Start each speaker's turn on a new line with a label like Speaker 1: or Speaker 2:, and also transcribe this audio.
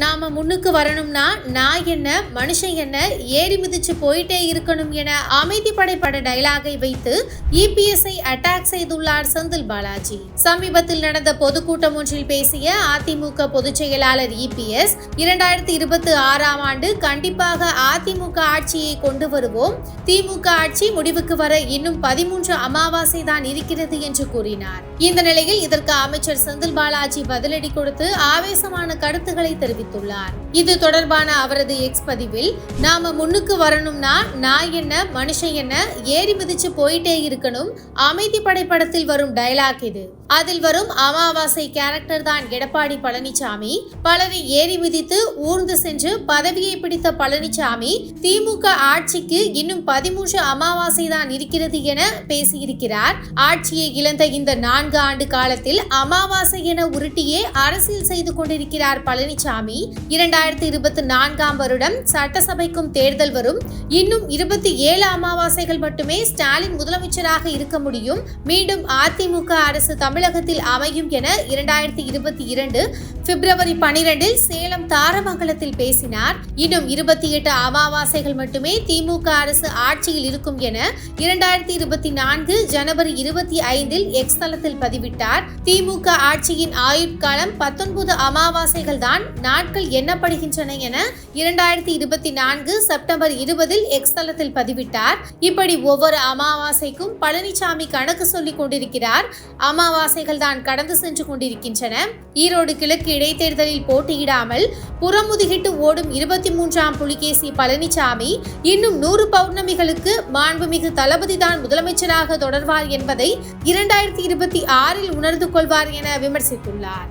Speaker 1: நாம் முன்னுக்கு வரணும்னா நான் என்ன மனுஷன் என்ன ஏறி மிதிச்சு போயிட்டே இருக்கணும் என அமைதி படைப்பட டைலாகை வைத்து இபிஎஸ்ஐ அட்டாக் செய்துள்ளார் செந்தில் பாலாஜி. சமீபத்தில் நடந்த பொதுக்கூட்டம் ஒன்றில் பேசிய அதிமுக பொதுச் செயலாளர் இபிஎஸ் இரண்டாயிரத்தி இருபத்தி ஆறாம் ஆண்டு கண்டிப்பாக அதிமுக ஆட்சியை கொண்டு வருவோம். திமுக ஆட்சி முடிவுக்கு வர இன்னும் பதிமூன்று அமாவாசை தான் இருக்கிறது என்று கூறினார். இந்த நிலையில் இதற்கு அமைச்சர் செந்தில் பாலாஜி பதிலடி கொடுத்து ஆவேசமான கருத்துக்களை தெரிவித்துள்ளார். இது தொடர்பான அவரது எக்ஸ் பதிவில் நாம முன்னுக்கு வரணும்னா நான் என்ன மனுஷன் என்ன ஏறி மிதிச்சு போயிட்டே இருக்கணும். அமைதி படைப்படத்தில் வரும் டயலாக் இது. அதில் வரும் அமாவாசை கேரக்டர் தான் எடப்பாடி பழனிசாமி பலரை ஏறி மிதித்து ஊர்ந்து சென்று பதவியை பிடித்த பழனிசாமி திமுக ஆட்சிக்கு இன்னும் பதிமூன்று அமாவாசை தான் இருக்கிறது என பேசியிருக்கிறார். ஆட்சியை இழந்த இந்த நான்கு ஆண்டு காலத்தில் அமாவாசை என உருட்டியே அரசியல் செய்து கொண்டிருக்கிறார் பழனிசாமி பழனிசாமி இரண்டாயிரத்தி இருபத்தி நான்காம் வருடம் சட்டசபைக்கும் தேர்தல் வரும். இன்னும் இருபத்தி ஏழு அமாவாசைகள் மட்டுமே ஸ்டாலின் முதலமைச்சராக இருக்க முடியும். மீண்டும் அதிமுக அரசு தமிழகத்தில் அமையும் என இரண்டாயிரத்தி இருபத்தி இரண்டு பிப்ரவரி பனிரெண்டில் சேலம் தாரமங்கலத்தில் பேசினார். இன்னும் இருபத்தி எட்டு அமாவாசைகள் மட்டுமே திமுக அரசு ஆட்சியில் இருக்கும் என இரண்டாயிரத்தி இருபத்தி நான்கு ஜனவரி இருபத்தி ஐந்தில் எக்ஸ் தளத்தில் பதிவிட்டார். திமுக ஆட்சியின் ஆயுட்காலம் பத்தொன்பது அமாவாசைகள் தான் நாட்கள் எண்ணப்படுகின்றன என இரண்டாயிரத்தி இருபத்தி நான்கு செப்டம்பர் இருபதில் எக்ஸ் தளத்தில் பதிவிட்டார். இப்படி ஒவ்வொரு அமாவாசைக்கும் பழனிசாமி கணக்கு சொல்லிக் கொண்டிருக்கிறார். அமாவாசைகள் தான் கடந்து சென்று கொண்டிருக்கின்றன. ஈரோடு கிழக்கு இடைத்தேர்தலில் போட்டியிடாமல் புறமுதுகிட்டு ஓடும் இருபத்தி மூன்றாம் புலிகேசி பழனிசாமி இன்னும் நூறு பௌர்ணமிகளுக்கு மாண்புமிகு தளபதி தான் முதலமைச்சராக தொடர்வார் என்பதை இரண்டாயிரத்தி இருபத்தி ஆறில் உணர்ந்து கொள்வார் என விமர்சித்துள்ளார்.